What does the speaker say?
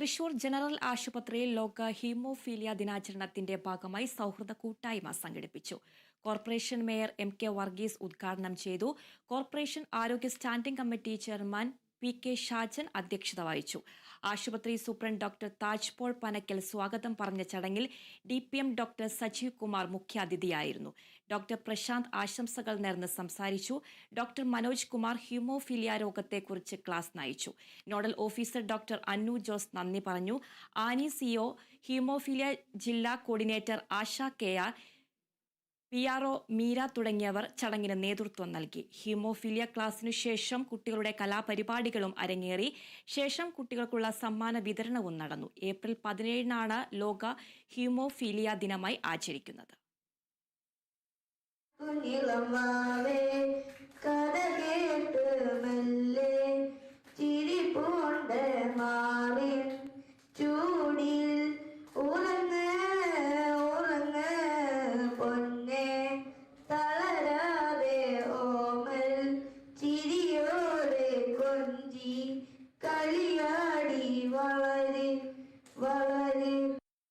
Thrissur general ആശുപത്രിയിൽ ലോക haemophilia ദിനാചരണത്തിന്റെ ഭാഗമായി സൗഹൃദ കൂട്ടായ്മ സംഘടിപ്പിച്ചു. Corporation mayor M K Varghese ഉദ്ഘാടനം ചെയ്തു. കോർപ്പറേഷൻ ആരോഗ്യ standing committee chairman P K Shajan അധ്യക്ഷത വഹിച്ചു. ആശുപത്രി superintendent doctor Taj Paul Panakkal സ്വാഗതം പറഞ്ഞ ചടങ്ങിൽ D P M doctor Sajeev Kumar മുഖ്യാതിഥിയായിരുന്നു. Doctor Prashanth ആശംസകൾ നേർന്ന് സംസാരിച്ചു. ഡോക്ടർ മനോജ് കുമാർ ഹ്യൂമോഫിലിയ രോഗത്തെക്കുറിച്ച് ക്ലാസ് നയിച്ചു. Nodal officer doctor Annu Jose നന്ദി പറഞ്ഞു. ആനി സിഒ ഹ്യൂമോഫിലിയ ജില്ലാ coordinator Asha K R P R O Meera തുടങ്ങിയവർ ചടങ്ങിന് നേതൃത്വം നൽകി. ഹീമോഫീലിയ ക്ലാസ്സിനു ശേഷം കുട്ടികളുടെ കലാപരിപാടികളും അരങ്ങേറി. ശേഷം കുട്ടികൾക്കുള്ള സമ്മാന വിതരണവും നടന്നു. ഏപ്രിൽ പതിനേഴിനാണ് ലോക ഹീമോഫീലിയ ദിനമായി ആചരിക്കുന്നത്. கலி